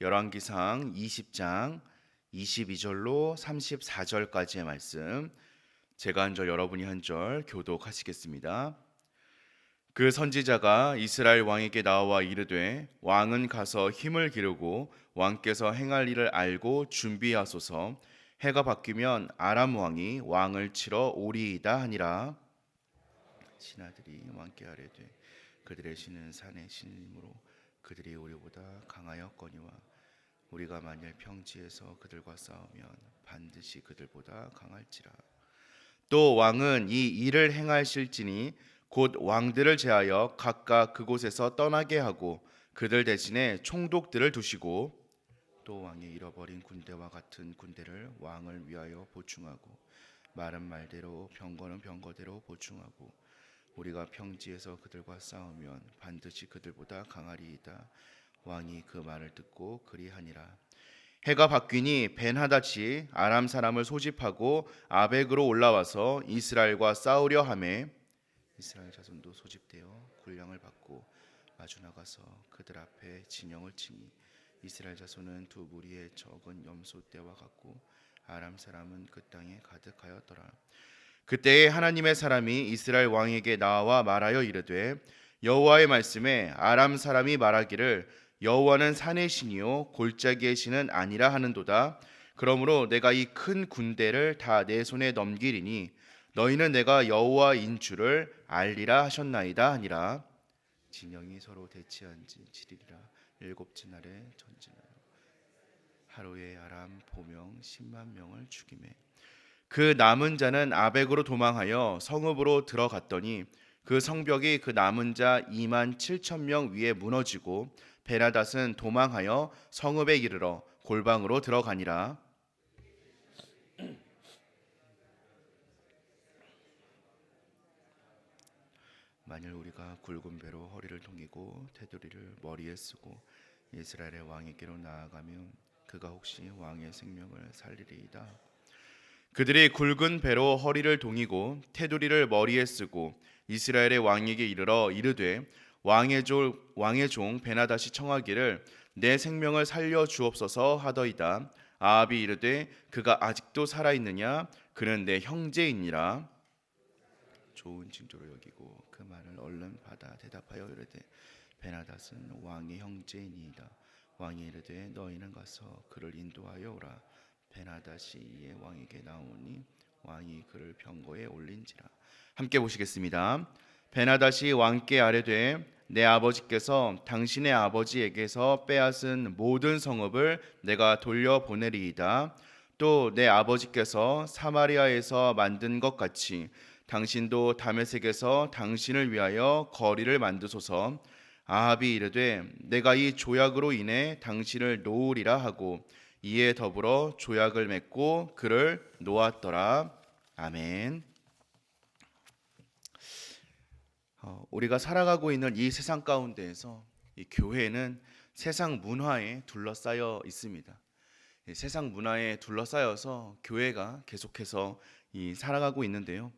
열왕기상 20장 22절로 34절까지의 말씀. 제가 한 절 여러분이 한 절 교독하시겠습니다. 그 선지자가 이스라엘 왕에게 나와 이르되 왕은 가서 힘을 기르고 왕께서 행할 일을 알고 준비하소서. 해가 바뀌면 아람 왕이 왕을 치러 오리이다 하니라. 신하들이 왕께 아뢰되 그들의 신은 산의 신이므로 그들이 우리보다 강하였거니와 우리가 만일 평지에서 그들과 싸우면 반드시 그들보다 강할지라. 또 왕은 이 일을 행하실지니 곧 왕들을 제하여 각각 그곳에서 떠나게 하고 그들 대신에 총독들을 두시고 또 왕이 잃어버린 군대와 같은 군대를 왕을 위하여 보충하고 말은 말대로 병거는 병거대로 보충하고 우리가 평지에서 그들과 싸우면 반드시 그들보다 강하리이다 왕이 그 말을 듣고 그리하니라 해가 바뀌니 벤하닷이 아람 사람을 소집하고 아벡으로 올라와서 이스라엘과 싸우려 하매 이스라엘 자손도 소집되어 군량을 받고 마주 나가서 그들 앞에 진영을 치니 이스라엘 자손은 두 무리의 적은 염소 떼와 같고 아람 사람은 그 땅에 가득하였더라. 그때에 하나님의 사람이 이스라엘 왕에게 나와 말하여 이르되 여호와의 말씀에 아람 사람이 말하기를 여호와는 산의 신이요 골짜기의 신은 아니라 하는도다. 그러므로 내가 이 큰 군대를 다 내 손에 넘기리니 너희는 내가 여호와인 줄을 알리라 하셨나이다 하니라. 진영이 서로 대치한 지 7일이라 일곱째 날에 전진하여 하루에 아람 보명 10만 명을 죽이매 그 남은 자는 아벡으로 도망하여 성읍으로 들어갔더니 그 성벽이 그 남은 자 2만 7천 명 위에 무너지고 베라닷은 도망하여 성읍에 이르러 골방으로 들어가니라 만일 우리가 굵은 배로 허리를 동이고 테두리를 머리에 쓰고 이스라엘의 왕에게로 나아가면 그가 혹시 왕의 생명을 살리리이다. 그들이 굵은 배로 허리를 동이고 테두리를 머리에 쓰고 이스라엘의 왕에게 이르러 이르되 왕의 종 왕의 종 베나다시 청하기를 내 생명을 살려 주옵소서 하더이다. 아합이 이르되 그가 아직도 살아 있느냐 그는 내 형제이니라. 좋은 징조로 여기고 그 말을 얼른 받아 대답하여 이르되 베나닷은 왕의 형제이니이다. 왕이 이르되 너희는 가서 그를 인도하여 오라. 베나닷이 이에 왕에게 나오니 왕이 그를 병거에 올린지라. 함께 보시겠습니다. 베나닷이 왕께 아뢰되 내 아버지께서 당신의 아버지에게서 빼앗은 모든 성읍을 내가 돌려 보내리이다. 또 내 아버지께서 사마리아에서 만든 것 같이 당신도 다메섹에서 당신을 위하여 거리를 만드소서. 아합이 이르되 내가 이 조약으로 인해 당신을 놓으리라 하고 이에 더불어 조약을 맺고 그를 놓았더라. 아멘. 어, 우리가 살아가고 있는 이 세상 가운데에서 이 교회는 세상 문화에 둘러싸여 있습니다. 이 세상 문화에 둘러싸여서 교회가 계속해서 이 살아가고 있는데요.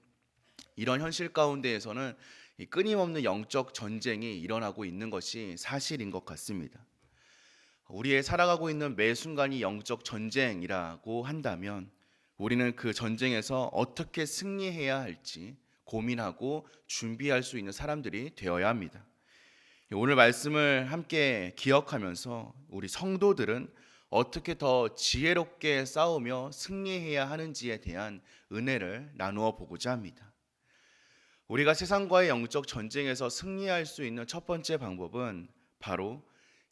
이런 현실 가운데에서는 이 끊임없는 영적 전쟁이 일어나고 있는 것이 사실인 것 같습니다. 우리의 살아가고 있는 매 순간이 영적 전쟁이라고 한다면 우리는 그 전쟁에서 어떻게 승리해야 할지 고민하고 준비할 수 있는 사람들이 되어야 합니다. 오늘 말씀을 함께 기억하면서 우리 성도들은 어떻게 더 지혜롭게 싸우며 승리해야 하는지에 대한 은혜를 나누어 보고자 합니다. 우리가 세상과의 영적 전쟁에서 승리할 수 있는 첫 번째 방법은 바로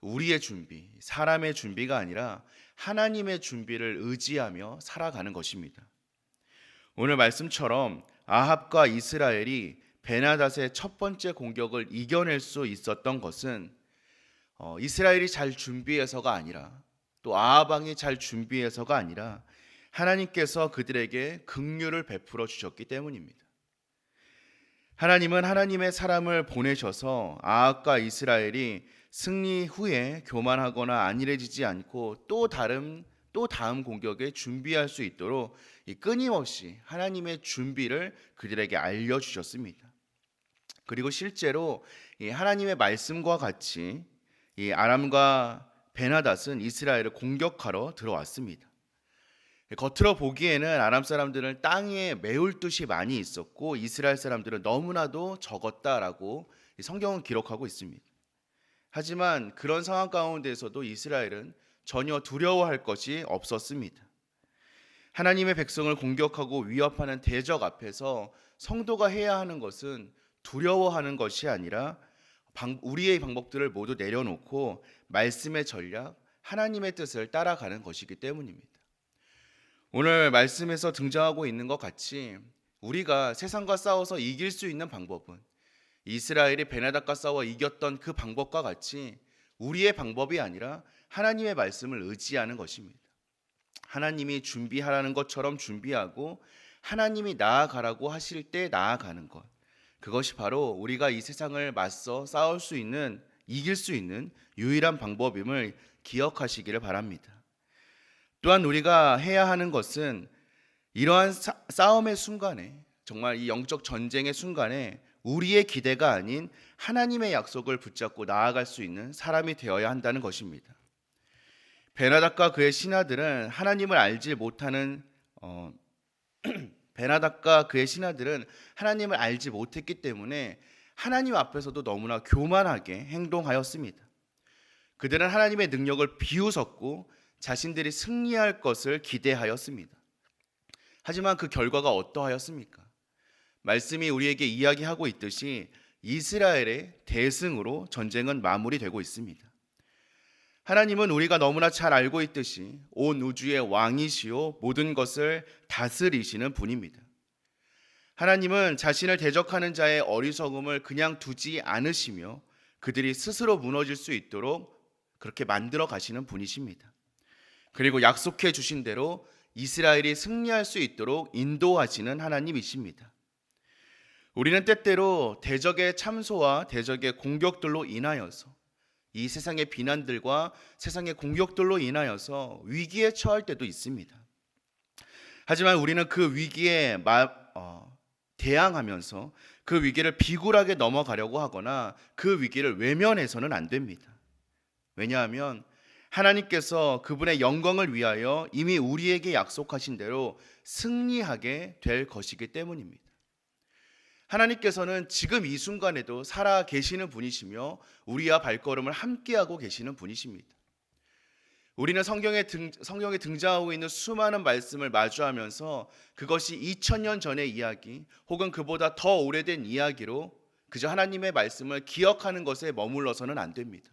우리의 준비, 사람의 준비가 아니라 하나님의 준비를 의지하며 살아가는 것입니다. 오늘 말씀처럼 아합과 이스라엘이 베나닷의 첫 번째 공격을 이겨낼 수 있었던 것은 어, 이스라엘이 잘 준비해서가 아니라 또 아합왕이 잘 준비해서가 아니라 하나님께서 그들에게 긍휼을 베풀어 주셨기 때문입니다. 하나님은 하나님의 사람을 보내셔서 아합과 이스라엘이 승리 후에 교만하거나 안일해지지 않고 또 다른 또 다음 공격에 준비할 수 있도록 이 끊임없이 하나님의 준비를 그들에게 알려 주셨습니다. 그리고 실제로 이 하나님의 말씀과 같이 이 아람과 베나닷은 이스라엘을 공격하러 들어왔습니다. 겉으로 보기에는 아람 사람들은 땅에 메울 듯이 많이 있었고 이스라엘 사람들은 너무나도 적었다라고 이 성경은 기록하고 있습니다. 하지만 그런 상황 가운데서도 이스라엘은 전혀 두려워할 것이 없었습니다. 하나님의 백성을 공격하고 위협하는 대적 앞에서 성도가 해야 하는 것은 두려워하는 것이 아니라 방- 우리의 방법들을 모두 내려놓고 말씀의 전략, 하나님의 뜻을 따라가는 것이기 때문입니다. 오늘 말씀에서 등장하고 있는 것 같이 우리가 세상과 싸워서 이길 수 있는 방법은 이스라엘이 베나닥과 싸워 이겼던 그 방법과 같이 우리의 방법이 아니라 하나님의 말씀을 의지하는 것입니다. 하나님이 준비하라는 것처럼 준비하고 하나님이 나아가라고 하실 때 나아가는 것. 그것이 바로 우리가 이 세상을 맞서 싸울 수 있는 이길 수 있는 유일한 방법임을 기억하시기를 바랍니다. 또한 우리가 해야 하는 것은 이러한 사- 싸움의 순간에 정말 이 영적 전쟁의 순간에 우리의 기대가 아닌 하나님의 약속을 붙잡고 나아갈 수 있는 사람이 되어야 한다는 것입니다. 베나닥과 그의 신하들은 하나님을 알지 못하는 어, 베나닥과 그의 신하들은 하나님을 알지 못했기 때문에 하나님 앞에서도 너무나 교만하게 행동하였습니다. 그들은 하나님의 능력을 비웃었고 자신들이 승리할 것을 기대하였습니다. 하지만 그 결과가 어떠하였습니까? 말씀이 우리에게 이야기하고 있듯이 이스라엘의 대승으로 전쟁은 마무리되고 있습니다. 하나님은 우리가 너무나 잘 알고 있듯이 온 우주의 왕이시요 모든 것을 다스리시는 분입니다. 하나님은 자신을 대적하는 자의 어리석음을 그냥 두지 않으시며 그들이 스스로 무너질 수 있도록 그렇게 만들어 가시는 분이십니다. 그리고 약속해 주신 대로 이스라엘이 승리할 수 있도록 인도하시는 하나님이십니다. 우리는 때때로 대적의 참소와 대적의 공격들로 인하여서 이 세상의 비난들과 세상의 공격들로 인하여서 위기에 처할 때도 있습니다. 하지만 우리는 그 위기에 마, 어, 대항하면서 그 위기를 비굴하게 넘어가려고 하거나 그 위기를 외면해서는 안 됩니다. 왜냐하면 하나님께서 그분의 영광을 위하여 이미 우리에게 약속하신 대로 승리하게 될 것이기 때문입니다. 하나님께서는 지금 이 순간에도 살아 계시는 분이시며 우리와 발걸음을 함께하고 계시는 분이십니다. 우리는 성경에, 등, 성경에 등장하고 있는 수많은 말씀을 마주하면서 그것이 2000년 전의 이야기 혹은 그보다 더 오래된 이야기로 그저 하나님의 말씀을 기억하는 것에 머물러서는 안 됩니다.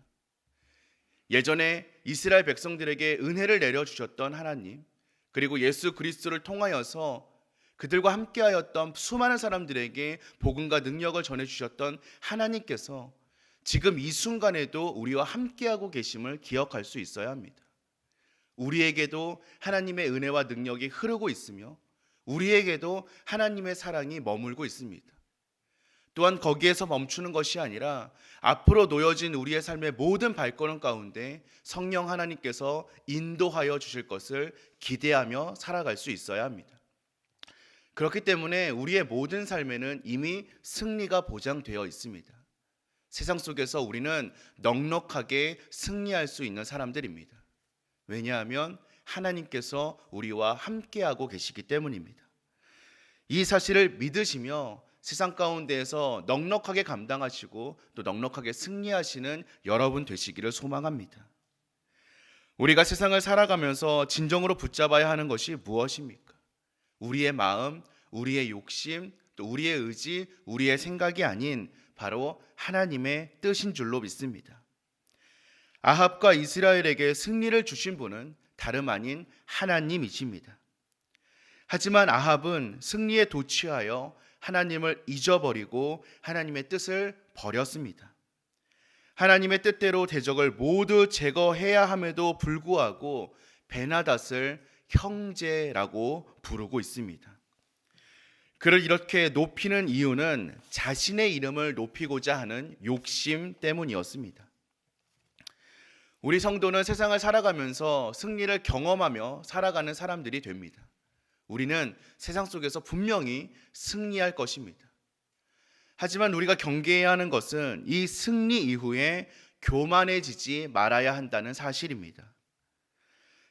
예전에 이스라엘 백성들에게 은혜를 내려 주셨던 하나님, 그리고 예수 그리스도를 통하여서 그들과 함께하였던 수많은 사람들에게 복음과 능력을 전해주셨던 하나님께서 지금 이 순간에도 우리와 함께하고 계심을 기억할 수 있어야 합니다. 우리에게도 하나님의 은혜와 능력이 흐르고 있으며 우리에게도 하나님의 사랑이 머물고 있습니다. 또한 거기에서 멈추는 것이 아니라 앞으로 놓여진 우리의 삶의 모든 발걸음 가운데 성령 하나님께서 인도하여 주실 것을 기대하며 살아갈 수 있어야 합니다. 그렇기 때문에 우리의 모든 삶에는 이미 승리가 보장되어 있습니다. 세상 속에서 우리는 넉넉하게 승리할 수 있는 사람들입니다. 왜냐하면 하나님께서 우리와 함께하고 계시기 때문입니다. 이 사실을 믿으시며 세상 가운데에서 넉넉하게 감당하시고 또 넉넉하게 승리하시는 여러분 되시기를 소망합니다. 우리가 세상을 살아가면서 진정으로 붙잡아야 하는 것이 무엇입니까? 우리의 마음, 우리의 욕심, 또 우리의 의지, 우리의 생각이 아닌 바로 하나님의 뜻인 줄로 믿습니다. 아합과 이스라엘에게 승리를 주신 분은 다름 아닌 하나님이십니다. 하지만 아합은 승리에 도취하여 하나님을 잊어버리고 하나님의 뜻을 버렸습니다. 하나님의 뜻대로 대적을 모두 제거해야 함에도 불구하고 베나닷을 형제라고 부르고 있습니다. 그를 이렇게 높이는 이유는 자신의 이름을 높이고자 하는 욕심 때문이었습니다. 우리 성도는 세상을 살아가면서 승리를 경험하며 살아가는 사람들이 됩니다. 우리는 세상 속에서 분명히 승리할 것입니다. 하지만 우리가 경계해야 하는 것은 이 승리 이후에 교만해지지 말아야 한다는 사실입니다.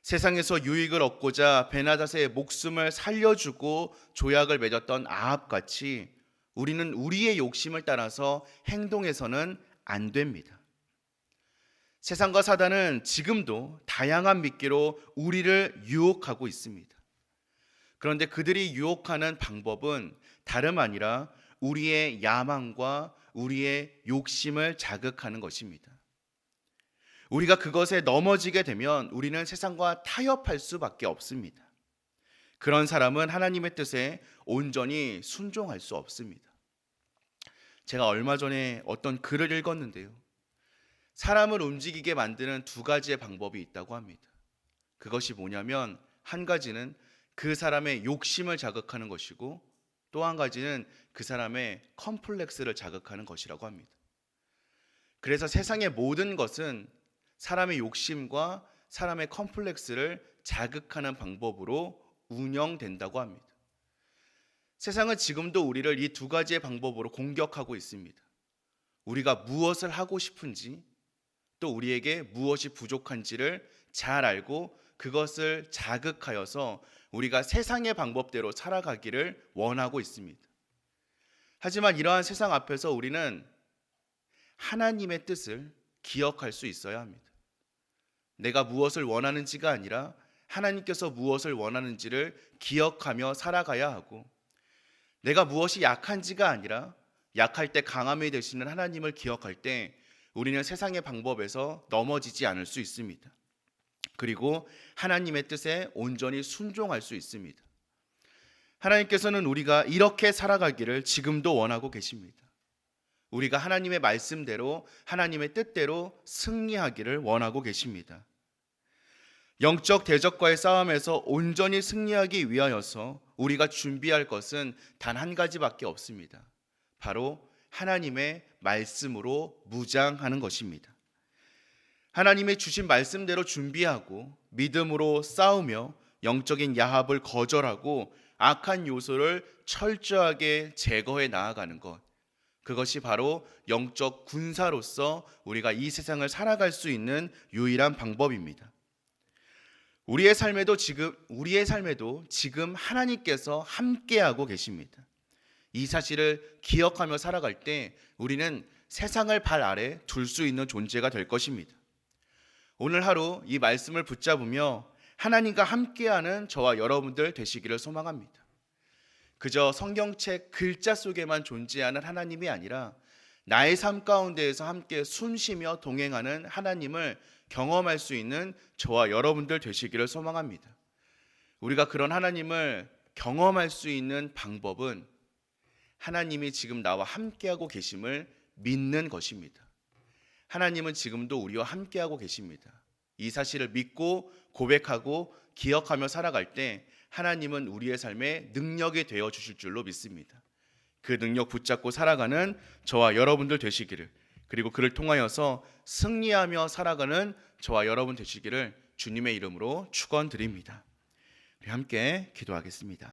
세상에서 유익을 얻고자 베나닷의 목숨을 살려주고 조약을 맺었던 아합같이 우리는 우리의 욕심을 따라서 행동해서는 안 됩니다. 세상과 사단은 지금도 다양한 미끼로 우리를 유혹하고 있습니다. 그런데 그들이 유혹하는 방법은 다름 아니라 우리의 야망과 우리의 욕심을 자극하는 것입니다. 우리가 그것에 넘어지게 되면 우리는 세상과 타협할 수밖에 없습니다. 그런 사람은 하나님의 뜻에 온전히 순종할 수 없습니다. 제가 얼마 전에 어떤 글을 읽었는데요. 사람을 움직이게 만드는 두 가지의 방법이 있다고 합니다. 그것이 뭐냐면 한 가지는 그 사람의 욕심을 자극하는 것이고 또 한 가지는 그 사람의 컴플렉스를 자극하는 것이라고 합니다. 그래서 세상의 모든 것은 사람의 욕심과 사람의 컴플렉스를 자극하는 방법으로 운영된다고 합니다. 세상은 지금도 우리를 이 두 가지의 방법으로 공격하고 있습니다. 우리가 무엇을 하고 싶은지 또 우리에게 무엇이 부족한지를 잘 알고 그것을 자극하여서 우리가 세상의 방법대로 살아가기를 원하고 있습니다. 하지만 이러한 세상 앞에서 우리는 하나님의 뜻을 기억할 수 있어야 합니다. 내가 무엇을 원하는지가 아니라 하나님께서 무엇을 원하는지를 기억하며 살아가야 하고 내가 무엇이 약한지가 아니라 약할 때 강함이 되시는 하나님을 기억할 때 우리는 세상의 방법에서 넘어지지 않을 수 있습니다. 그리고 하나님의 뜻에 온전히 순종할 수 있습니다. 하나님께서는 우리가 이렇게 살아가기를 지금도 원하고 계십니다. 우리가 하나님의 말씀대로 하나님의 뜻대로 승리하기를 원하고 계십니다. 영적 대적과의 싸움에서 온전히 승리하기 위하여서 우리가 준비할 것은 단 한 가지밖에 없습니다. 바로 하나님의 말씀으로 무장하는 것입니다. 하나님의 주신 말씀대로 준비하고 믿음으로 싸우며 영적인 야합을 거절하고 악한 요소를 철저하게 제거해 나아가는 것. 그것이 바로 영적 군사로서 우리가 이 세상을 살아갈 수 있는 유일한 방법입니다. 우리의 삶에도 지금 우리의 삶에도 지금 하나님께서 함께하고 계십니다. 이 사실을 기억하며 살아갈 때 우리는 세상을 발 아래 둘 수 있는 존재가 될 것입니다. 오늘 하루 이 말씀을 붙잡으며 하나님과 함께하는 저와 여러분들 되시기를 소망합니다. 그저 성경책 글자 속에만 존재하는 하나님이 아니라 나의 삶 가운데에서 함께 숨쉬며 동행하는 하나님을 경험할 수 있는 저와 여러분들 되시기를 소망합니다. 우리가 그런 하나님을 경험할 수 있는 방법은 하나님이 지금 나와 함께하고 계심을 믿는 것입니다. 하나님은 지금도 우리와 함께하고 계십니다. 이 사실을 믿고 고백하고 기억하며 살아갈 때 하나님은 우리의 삶에 능력이 되어 주실 줄로 믿습니다. 그 능력 붙잡고 살아가는 저와 여러분들 되시기를 그리고 그를 통하여서 승리하며 살아가는 저와 여러분 되시기를 주님의 이름으로 축원드립니다. 함께 기도하겠습니다.